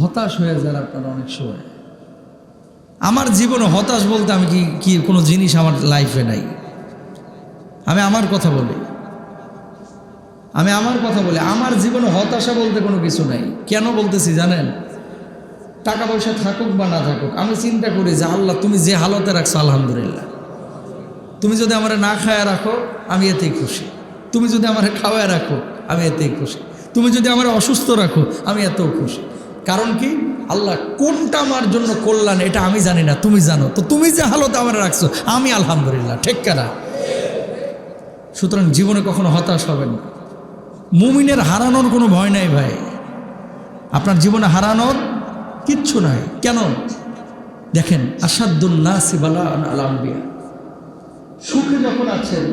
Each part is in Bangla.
হতাশ হয়ে যান আপনারা অনেক সময়। আমার জীবনে হতাশ বলতে আমি কি কি কোনো জিনিস আমার লাইফে নাই। আমি আমার কথা বলি। আমি আমার কথা বলি। আমার জীবনে হতাশা বলতে কোনো কিছু নাই। কেন বলতেছি জানেন? টাকা পয়সা থাকুক বা না থাকুক, আমি চিন্তা করি যে আল্লাহ, তুমি যে হালতে রাখছো, আলহামদুলিল্লাহ। তুমি যদি আমার না খায়া রাখো, আমি এতেই খুশি। তুমি যদি আমার খাওয়ায় রাখো, আমি এতেই খুশি। তুমি যদি আমার অসুস্থ রাখো, আমি এতেও খুশি। কারণ কি? আল্লাহ কোনটা আমার জন্য কল্যাণ এটা আমি জানি না, তুমি জানো। তো তুমি যে হালত আমার রাখছো, আমি আলহামদুলিল্লাহ, ঠিক কেনা? সুতরাং জীবনে কখনো হতাশ হবেন মুমিনের হারানোর কোনো ভয় নাই ভাই। আপনার জীবনে হারানোর কিচ্ছু নাই। কেন? দেখেন আসাদুল্লাহ সিবালা আলাম্বিয়া সুখে যখন আছেন,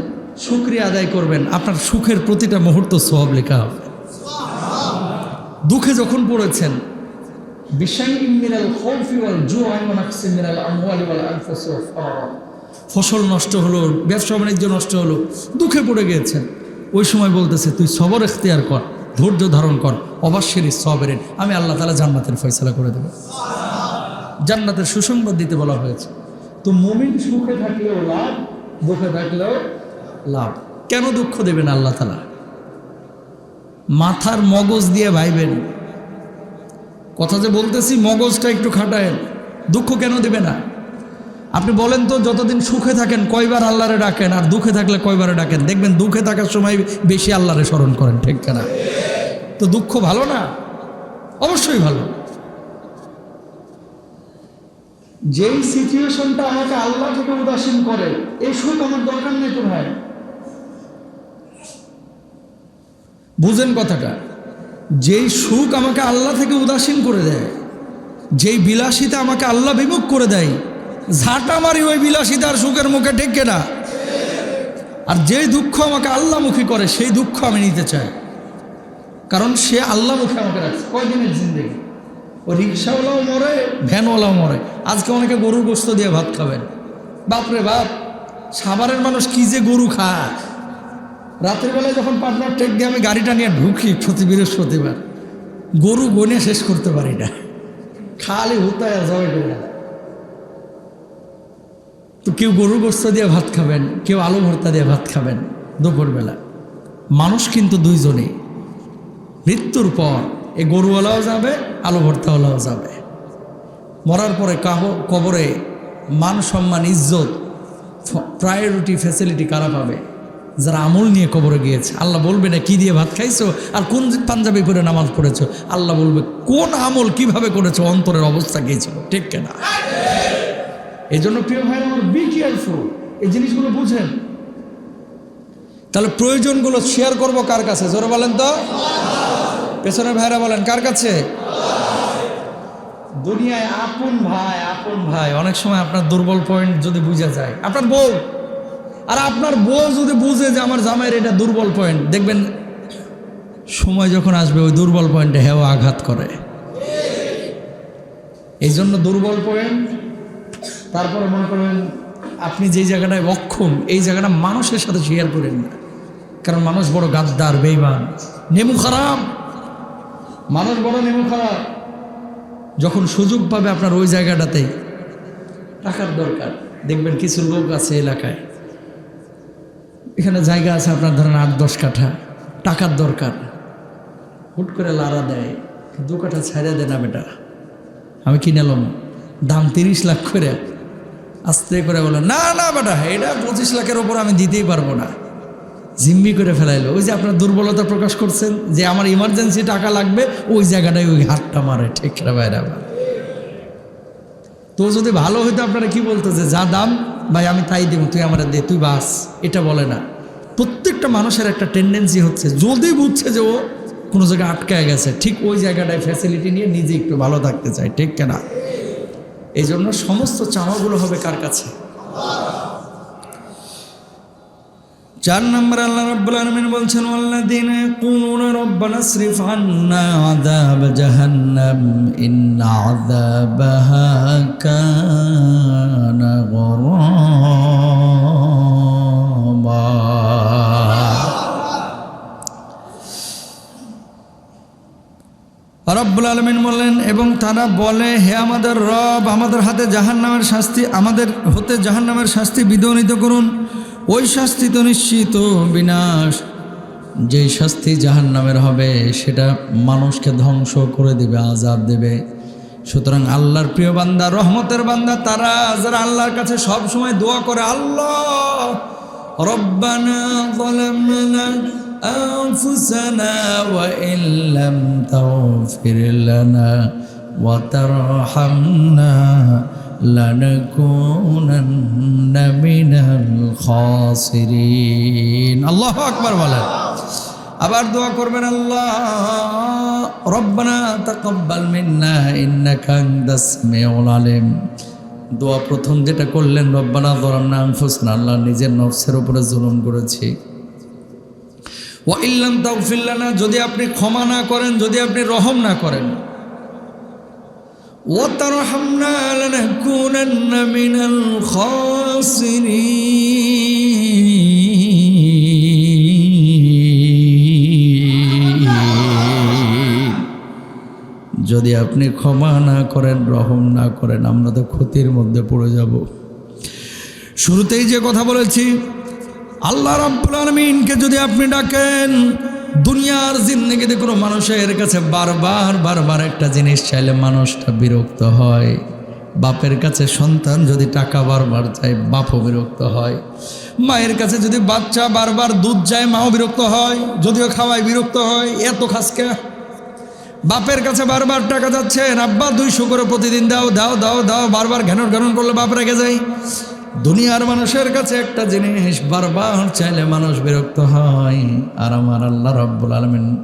শুক্রিয়া আদায় করবেন, আপনার সুখের প্রতিটা মুহূর্ত সব লেখা হবে। দুঃখে যখন পড়েছেন ফসল নষ্ট হলো, ব্যবসা বাণিজ্য নষ্ট হলো, দুঃখে পড়ে গিয়েছেন ওই সময় বলতেছে, তুই সবর এখতিয়ার কর, ধৈর্য ধারণ কর, অবশ্যই সবেরেন আমি আল্লাহ তালা জান্নাতের ফয়সলা করে দেবো। জান্নাতের সুসংবাদ দিতে বলা হয়েছে। তো মুমিন সুখে থাকলেও লাভ, দুঃখে থাকলেও লাভ। কেন দুঃখ দেবেন আল্লাহ তালা মাথার মগজ দিয়ে ভাইবেন। কথা যে বলতেছি, মগজটা একটু খাটায়েন। দুঃখ কেন দেবে না? আপনি বলেন তো, যতদিন সুখে থাকেন, কয়বার আল্লাহরে ডাকেন, আর দুঃখে থাকলে কয়বারে ডাকেন? দেখবেন, দুঃখে থাকার সময় বেশি আল্লাহরে স্মরণ করেন, ঠিক কেনা? তো দুঃখ ভালো না? অবশ্যই ভালো। যেই সিচুয়েশনটা আমাকে আল্লাহ থেকে উদাসীন করে, এই সুখ আমার দরকার নেই তো ভাই বুঝেন কথাটা। যেই সুখ আমাকে আল্লাহ থেকে উদাসীন করে দেয়, যেই বিলাসিতা আমাকে আল্লাহ বিমুখ করে দেয়, ঝাঁটা মারি ওই বিলাসিতার সুখের মুখে ঠেকে না। আর যেই দুঃখ আমাকে আল্লাহমুখী করে, সেই দুঃখ আমি নিতে চাই। কারণ সে আল্লাহমুখী আমাকে রাখছে। কয়দিনের জিন্দগি? ও রিক্সাওয়ালাও মরে, ভ্যানওয়ালাও মরে। আজকে অনেকে গরুর গোস্ত দিয়ে ভাত খাবেন। বাপরে বাপ, সাভারের মানুষ কি যে গরু খায়? রাতের বেলায় যখন পার্টনার টেক দিয়ে আমি গাড়িটা নিয়ে ঢুকি প্রতি বৃহস্পতিবার, গরু গনে শেষ করতে পারি না। খালি হুতায় জয় করে তো কেউ গরু গোস্ত দিয়ে ভাত খাবেন, কেউ আলু ভর্তা দিয়ে ভাত খাবেন দুপুরবেলা। মানুষ কিন্তু দুইজনে। মৃত্যুর পর এ গরুওয়ালাও যাবে, আলু ভর্তাওয়ালাও যাবে। মরার পরে কাহ, কবরে মান সম্মান ইজ্জত প্রায়োরিটি ফ্যাসিলিটি কারা পাবে? যারা আমল নিয়ে কবরে গিয়েছে। আল্লাহ বলবে না কি দিয়ে ভাত খাইছো? আর কোন পাঞ্জাবি করে নামাজ পড়েছো? আল্লাহ বলবে, কোন আমল কীভাবে করেছ? অন্তরের অবস্থা গিয়েছিল ঠিক কেনা এই জন্য প্রিয় ভাই বি কেয়ারফুল এই জিনিসগুলো বুঝেন। তাহলে প্রয়োজনগুলো শেয়ার করব কার কাছে? জোরে বলেন তো। পেছনের ভাইরা বলেন, কার কাছে? দুনিয়ায় আপন ভাই আপন ভাই। অনেক সময় আপনার দুর্বল পয়েন্ট যদি বুঝা যায়। আপনার বউ। আর আপনার বউ যদি বুঝে যে আমার জামাইয়ের এটা দুর্বল পয়েন্ট দেখবেন সময় যখন আসবে, ওই দুর্বল পয়েন্টে হেওয়া আঘাত করে। এই জন্য দুর্বল পয়েন্ট তারপরে মনে করেন আপনি যেই জায়গাটায় অক্ষম, এই জায়গাটা মানুষের সাথে শেয়ার করেন না। কারণ মানুষ বড় গাদ্দার বেইমান নেমু খারাপ। মানুষ বড় নেমু খারাপ। যখন সুযোগ পাবে আপনার ওই জায়গাটাতেই টাকার দরকার। দেখবেন কিছু লোক আছে এলাকায়। এখানে জায়গা আছে আপনার ধরেন আট, দশ কাঠা। টাকার দরকার। হুট করে লাড়া দেয়, দু কাঠা ছাড়া দেয় না বেটা। আমি কিনালাম দাম তিরিশ লাখ করে। আস্তে করে বলল না না বেটা, এটা পঁচিশ লাখের ওপর আমি দিতেই পারব না। জিম্মি করে ফেলাইলো। ওই যে আপনার দুর্বলতা প্রকাশ করছেন, যে আমার ইমার্জেন্সি টাকা লাগবে, ওই জায়গাটায় ওই হাতটা মারে, ঠিক বাইরে তো যদি ভালো হইতো আপনারা কি বলতো যে যা দাম ভাই, আমি তাই দেবো, তুই আমার দে, তুই বাস। এটা বলে না। প্রত্যেকটা মানুষের একটা টেন্ডেন্সি হচ্ছে, যদি বুঝছে যে ও কোনো জায়গায় আটকায় গেছে, ঠিক ওই জায়গাটায় ফ্যাসিলিটি নিয়ে নিজে একটু ভালো থাকতে চায়, ঠিক কেনা? এই জন্য সমস্ত চাওয়াগুলো হবে কার কাছে? চার নম্বর আল্লাহ রাব্বুল আলামিন বলছেন, ওয়াল্লাযীনা ইয়াকুলুনা রাব্বানা ইসরিফ আন্না আযাব জাহান্নাম, ইন্না আযাবাহা কানা গরামা। রব্বুল আলমিন বললেন, এবং তারা বলে, হে আমাদের রব, আমাদের হাতে জাহান নামের শাস্তি, আমাদের হতে জাহান নামের শাস্তি বিদনিত করুন। ওই শাস্তি তো নিশ্চিত, বিনাশ। যেই শাস্তি জাহান নামের হবে, সেটা মানুষকে ধ্বংস করে দেবে, আজাদ দেবে। সুতরাং আল্লাহর প্রিয় বান্দা, রহমতের বান্দা, তারা যারা আল্লাহর কাছে সব সময় দোয়া করে, আল্লাহ, রব্বানা أنفسنا وإن لم تغفر لنا وترحمنا لنكونن من الخاسرين الله أكبر বলেন আবার দোয়া করবেন আল্লাহ রব্বানা তাকাব্বাল মিন্না ইন্নাকা আনতাস সামিউল আলিম দোয়া প্রথম যেটা করলেন রব্বানা দরামনা আনফুসনা আল্লাহ নিজের নফসের উপরে জুলুম করেছি ওয়া ইল্লাম তাগফির লানা, যদি আপনি ক্ষমা না করেন, যদি আপনি রহম না করেন। মিনাল খাসিরিন। যদি আপনি ক্ষমা না করেন, রহম না করেন, আমরা তো ক্ষতির মধ্যে পড়ে যাব। শুরুতেই যে কথা বলেছি আল্লাহ রাব্বুল আলমিনকে যদি আপনি ডাকেন, দুনিয়ার জিন্দগিতে কোনো মানুষের কাছে বারবার বারবার একটা জিনিস চাইলে মানুষটা বিরক্ত হয়। বাপের কাছে সন্তান যদি টাকা বারবার চায়, বাপও বিরক্ত হয়। মায়ের কাছে যদি বাচ্চা বারবার দুধ যায় মাও বিরক্ত হয়, যদিও খাওয়ায় বিরক্ত হয়, এত খাসকে বাপের কাছে বারবার টাকা যাচ্ছেন আব্বা, দুইশো করে প্রতিদিন দাও দাও দাও দাও। বারবার ঘ্যানর ঘ্যানর করলে বাপ রেখে যায়। দুনিয়ার মানুষের কাছে একটা জিনিস বারবার চাইলে মানুষ বিরক্ত হয়। আর আমার আল্লাহ রব্বুল আলমিন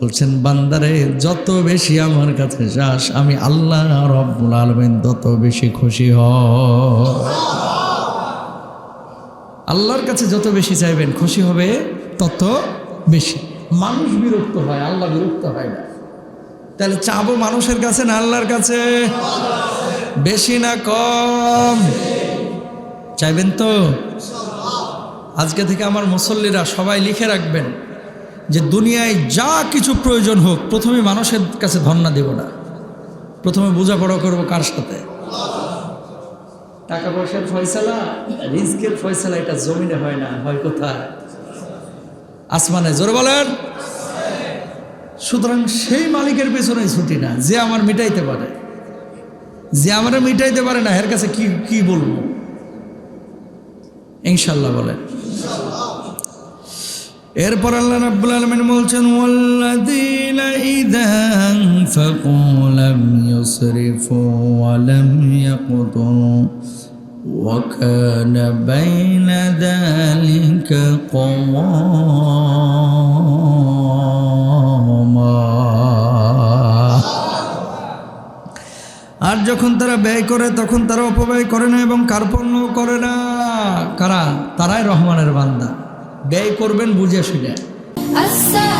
বলছেন, বান্দারে, যত বেশি আমার কাছে যাস, আমি আল্লাহ রব্বুল আলমিন তত বেশি খুশি হ। আল্লাহর কাছে যত বেশি চাইবেন খুশি হবে, তত বেশি। মানুষ বিরক্ত হয়, আল্লাহ বিরক্ত হয় না। তাহলে চাবো মানুষের কাছে না আল্লাহর কাছে? বেশি না কম। চাইবেন তো? আজকে থেকে আমার মুসল্লিরা সবাই লিখে রাখবেন যে দুনিয়ায় যা কিছু প্রয়োজন হোক, প্রথমে মানুষের কাছে ধন্না দেব না। প্রথমে বোঝাপড়া করব কার সাথে? টাকা পয়সার ফয়সালা রিস্কের ফয়সালা, এটা জমিনে হয় না, হয় কোথায়? আসমানে, জোরে বলেন। সুতরাং সেই মালিকের পেছনে ছুটি না, যে আমার মিটাইতে পারে। যে আমার মিটাইতে পারে না, এর কাছে কি কি বলব? ইনশাল্লাহ বলেন এরপর আল্লাহ রাব্বুল আলামিন বলছেন আর যখন তারা ব্যয় করে, তখন তারা অপব্যয় করে না এবং কার্পণ্য করে না। কারা? তারাই রহমানের বান্দা। ব্যয় করবেন বুঝে সেটা